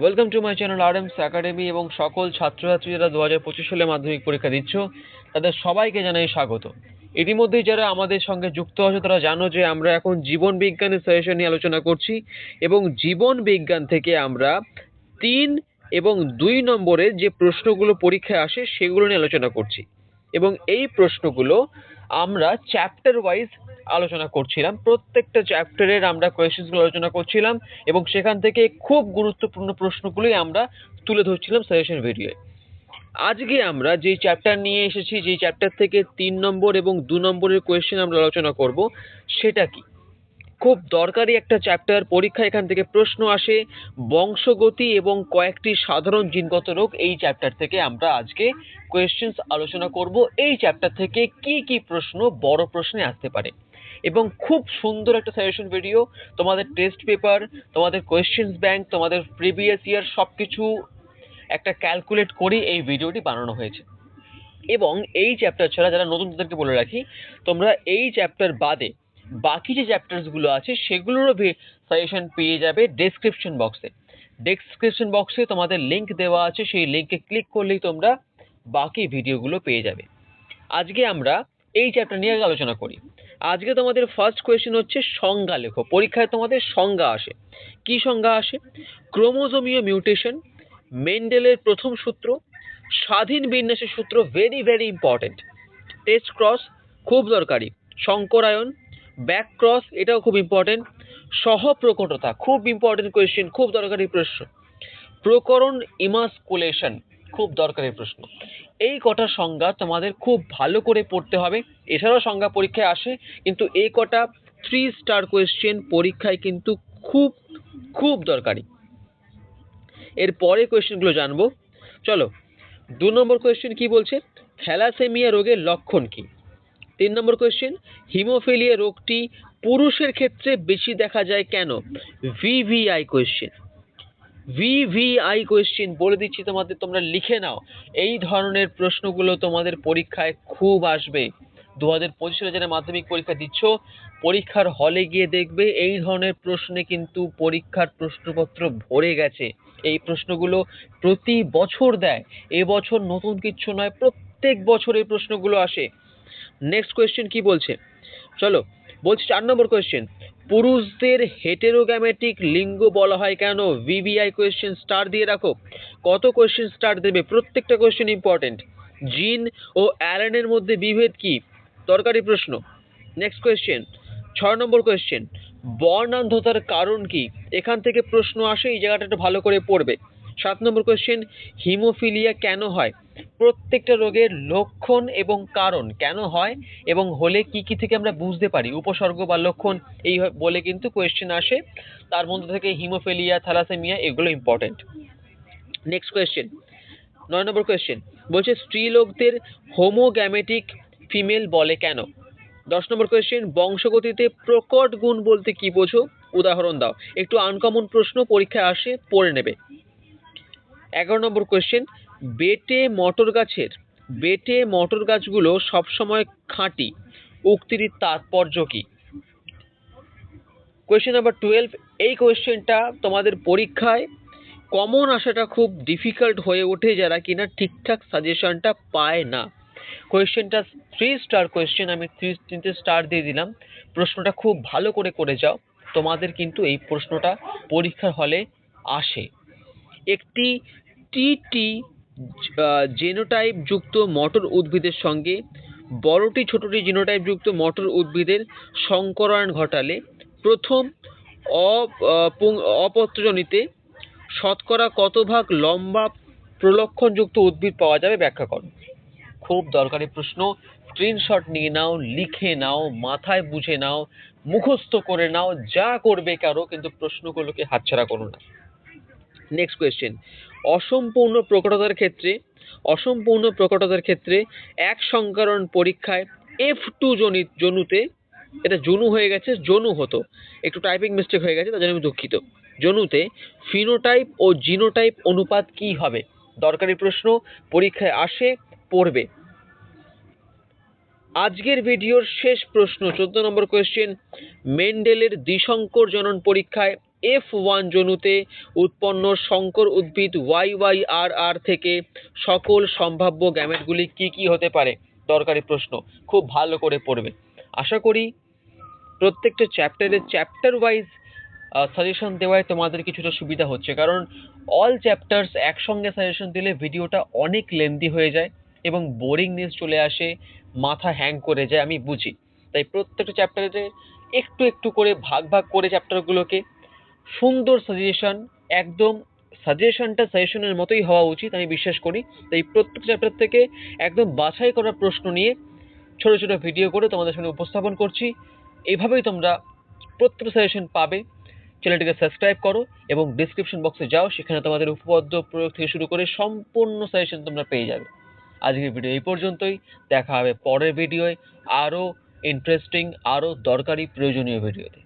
Welcome to my channel R MS academy এবং সকল ছাত্রছাত্রী যারা দু হাজার পঁচিশ সালে মাধ্যমিক পরীক্ষা দিচ্ছ, তাদের সবাইকে জানাই স্বাগত। ইতিমধ্যেই যারা আমাদের সঙ্গে যুক্ত আছে, তারা জানো যে আমরা এখন জীবন বিজ্ঞানের সাজেশন নিয়ে আলোচনা করছি, এবং জীবন বিজ্ঞান থেকে আমরা তিন এবং দুই নম্বরের যে প্রশ্নগুলো পরীক্ষায় আসে, সেগুলো নিয়ে আলোচনা করছি। এবং এই প্রশ্নগুলো আমরা চ্যাপ্টার ওয়াইজ আলোচনা করছিলাম। প্রত্যেকটা চ্যাপ্টারের আমরা কোয়েশ্চেন্সগুলো আলোচনা করছিলাম এবং সেখান থেকে খুব গুরুত্বপূর্ণ প্রশ্নগুলোই আমরা তুলে ধরছিলাম সাজেশন ভিডিওয়ে আজকে আমরা যেই চ্যাপ্টার নিয়ে এসেছি যেই চ্যাপ্টার থেকে তিন নম্বর এবং দু নম্বরের কোয়েশ্চেন আমরা আলোচনা করব, সেটা কি? খুব দরকারি একটা চ্যাপ্টার পরীক্ষা এখান থেকে প্রশ্ন আসে, বংশগতি এবং কয়েকটি সাধারণ জিনগত রোগ, এই চ্যাপ্টার থেকে আমরা আজকে কোয়েশ্চেন্স আলোচনা করব। এই চ্যাপ্টার থেকে কি কি প্রশ্ন, বড় প্রশ্নে আসতে পারে। এবং খুব সুন্দর একটা সাজেশন ভিডিও তোমাদের টেস্ট পেপার তোমাদের কোয়েশ্চেন্স ব্যাংক তোমাদের প্রিভিয়াস ইয়ার সব কিছু একটা ক্যালকুলেট করে এই ভিডিওটি বানানো হয়েছে। এবং এই চ্যাপ্টার ছাড়া যারা নতুন, তাদেরকে বলে রাখি, তোমরা এই চ্যাপ্টার বাদে বাকি যে চ্যাপ্টার্সগুলো আছে, সেগুলোরও সাজেশন পেয়ে যাবে ডেসক্রিপশন বক্সে ডেসক্রিপশন বক্সে তোমাদের লিংক দেওয়া আছে, সেই লিঙ্কে ক্লিক করলেই তোমরা বাকি ভিডিওগুলো পেয়ে যাবে। আজকে আমরা এই চ্যাপ্টার নিয়ে আলোচনা করি। আজকে তোমাদের ফার্স্ট কোয়েশ্চেন হচ্ছে সংজ্ঞা লেখো। পরীক্ষায় তোমাদের সংজ্ঞা আসে। কি সংজ্ঞা আসে? ক্রোমোজোমীয় মিউটেশন মেন্ডেলের প্রথম সূত্র, স্বাধীন বিন্যাসের সূত্র very very important test cross খুব দরকারি। শঙ্করায়ন ব্যাক ক্রস এটাও খুব ইম্পর্টেন্ট সহপ্রকটতা খুব ইম্পর্টেন্ট কোয়েশ্চেন খুব দরকারি প্রশ্ন। প্রকরণ ইমাসকুলেশন খুব দরকারি প্রশ্ন। এই কটা সংজ্ঞা তোমাদের খুব ভালো করে পড়তে হবে। এছাড়াও সংজ্ঞা পরীক্ষায় আসে, কিন্তু এই কটা থ্রি স্টার কোয়েশ্চেন পরীক্ষায় কিন্তু খুব খুব দরকারি। এর পরে কোয়েশ্চেনগুলো জানব। চলো, দু নম্বর কোয়েশ্চেন কি বলছে? থ্যালাসেমিয়া রোগের লক্ষণ কি? তিন নম্বর কোয়েশ্চেন হিমোফিলিয়া রোগটি পুরুষের ক্ষেত্রে বেশি দেখা যায় কেন? ভিভিআই কোয়েশ্চেন ভিভিআই কোয়েশ্চেন বলে দিচ্ছি তোমাদের, তোমরা লিখে নাও। এই ধরনের প্রশ্নগুলো তোমাদের পরীক্ষায় খুব আসবে। দু হাজার পঁচিশ যারা মাধ্যমিক পরীক্ষা দিচ্ছ, পরীক্ষার হলে গিয়ে দেখবে এই ধরনের প্রশ্নে কিন্তু পরীক্ষার প্রশ্নপত্র ভরে গেছে। এই প্রশ্নগুলো প্রতি বছর দেয়। এবছর নতুন কিচ্ছু নয়, প্রত্যেক বছর এই প্রশ্নগুলো আসে। নেক্সট কোয়েশ্চেন কি বলছে? চলো, বলছি চার নম্বর কোয়েশ্চেন পুরুষদের হেটেরোগ্যামেটিক লিঙ্গ বলা হয় কেন? ভিভিআই কোয়েশ্চেন স্টার দিয়ে রাখো। কত কোয়েশ্চেন স্টার দেবে? প্রত্যেকটা কোয়েশ্চেন ইম্পর্টেন্ট জিন ও অ্যালেনের মধ্যে বিভেদ কি? দরকারি প্রশ্ন। নেক্সট কোয়েশ্চেন ছয় নম্বর কোয়েশ্চেন বর্ণান্ধতার কারণ কি? এখান থেকে প্রশ্ন আসে, এই জায়গাটা একটু ভালো করে পড়বে। সাত নম্বর কোয়েশ্চেন হিমোফিলিয়া কেন হয়? প্রত্যেকটা রোগের লক্ষণ এবং কারণ কেন হয় এবং হলে কি কি থেকে আমরা বুঝতে পারি? উপসর্গ বা লক্ষণ, এই বলে কিন্তু কোয়েশ্চেন আসে। তার মধ্যে থেকে হিমোফিলিয়া থ্যালাসেমিয়া এগুলো ইম্পর্টেন্ট নেক্সট কোয়েশ্চেন নয় নম্বর কোয়েশ্চেন বলছে স্ত্রীলোকদের হোমোগ্যামেটিক ফিমেল বলে কেন? দশ নম্বর কোয়েশ্চেন বংশগতিতে প্রকট গুণ বলতে কি বোঝো? উদাহরণ দাও। একটু আনকমন প্রশ্ন পরীক্ষায় আসে, পড়ে নেবে। এগারো নম্বর কোয়েশ্চেন বেটে মটর গাছের, বেটে মটর গাছগুলো সবসময় খাঁটি, উক্তির তাৎপর্য কি? কোয়েশ্চেন নাম্বার টুয়েলভ এই কোয়েশ্চেনটা তোমাদের পরীক্ষায় কমন আসাটা খুব ডিফিকাল্ট হয়ে ওঠে যারা কিনা ঠিকঠাক সাজেশনটা পায় না। কোয়েশ্চেনটা থ্রি স্টার কোয়েশ্চেন আমি থ্রি তিনটে স্টার দিয়ে দিলাম। প্রশ্নটা খুব ভালো করে করে যাও, তোমাদের কিন্তু এই প্রশ্নটা পরীক্ষার হলে আসে। একটি টিটি জেনোটাইপ যুক্ত মটর উদ্ভিদের সঙ্গে বড়টি ছোটটি জিনোটাইপ যুক্ত মটর উদ্ভিদের সংকরায়ন ঘটালে প্রথম অ- আহ, পুং- অপত্রজনিতে শতকরা কত ভাগ লম্বা প্রলক্ষণযুক্ত উদ্ভিদ পাওয়া যাবে ব্যাখ্যা করো। খুব দরকারি প্রশ্ন। স্ক্রিনশট নিয়ে নাও লিখে নাও মাথায় বুঝে নাও মুখস্থ করে নাও যা করবে কারও কিন্তু প্রশ্নগুলোকে হাতছাড়া করো না। নেক্সট কোয়েশ্চেন অসম্পূর্ণ প্রকটতার ক্ষেত্রে, অসম্পূর্ণ প্রকটতার ক্ষেত্রে এক সংকরণ পরীক্ষায় এফ টু জনিত জনুতে, এটা জনু হয়ে গেছে, জনু হতো। একটু টাইপিং মিস্টেক হয়ে গেছে, তার জন্য আমি দুঃখিত। জনুতে ফিনোটাইপ ও জিনোটাইপ অনুপাত কি হবে? দরকারি প্রশ্ন, পরীক্ষায় আসে, পড়বে। আজকের ভিডিওর শেষ প্রশ্ন, চোদ্দ নম্বর কোয়েশ্চেন মেন্ডেলের দ্বিসংকর জনন পরীক্ষায় এফ ওয়ান জনুতে উৎপন্ন সংকর উদ্ভিদ ওয়াই ওয়াই আর আর থেকে সকল সম্ভাব্য গ্যামেটগুলি কি কি হতে পারে? দরকারি প্রশ্ন, খুব ভালো করে পড়বে। আশা করি প্রত্যেকটা চ্যাপ্টারের চ্যাপ্টার ওয়াইজ সাজেশন দেওয়ায় তোমাদের কিছুটা সুবিধা হচ্ছে। কারণ অল চ্যাপ্টার্স একসঙ্গে সাজেশন দিলে ভিডিওটা অনেক লেন্দি হয়ে যায় এবং বোরিংনেস চলে আসে, মাথা হ্যাং করে যায়, আমি বুঝি। তাই প্রত্যেকটা চ্যাপ্টারে একটু একটু করে ভাগ ভাগ করে চ্যাপ্টারগুলোকে সুন্দর সাজেশন একদম সাজেশনটা সাজেশনের মতোই হওয়া উচিত, আমি বিশ্বাস করি। তাই প্রত্যেক চ্যাপ্টার থেকে একদম বাছাই করা প্রশ্ন নিয়ে ছোটো ছোটো ভিডিও করে তোমাদের সামনে উপস্থাপন করছি। এভাবেই তোমরা প্রত্যেক সাজেশন পাবে। চ্যানেলটিকে সাবস্ক্রাইব করো এবং ডিসক্রিপশন বক্সে যাও, সেখানে তোমাদের উপপাদ্য প্রয়োগ থেকে শুরু করে সম্পূর্ণ সাজেশন তোমরা পেয়ে যাবে। আজকের ভিডিও এই পর্যন্তই। দেখা হবে পরের ভিডিওয় আরও ইন্টারেস্টিং আরও দরকারি, প্রয়োজনীয় ভিডিওতে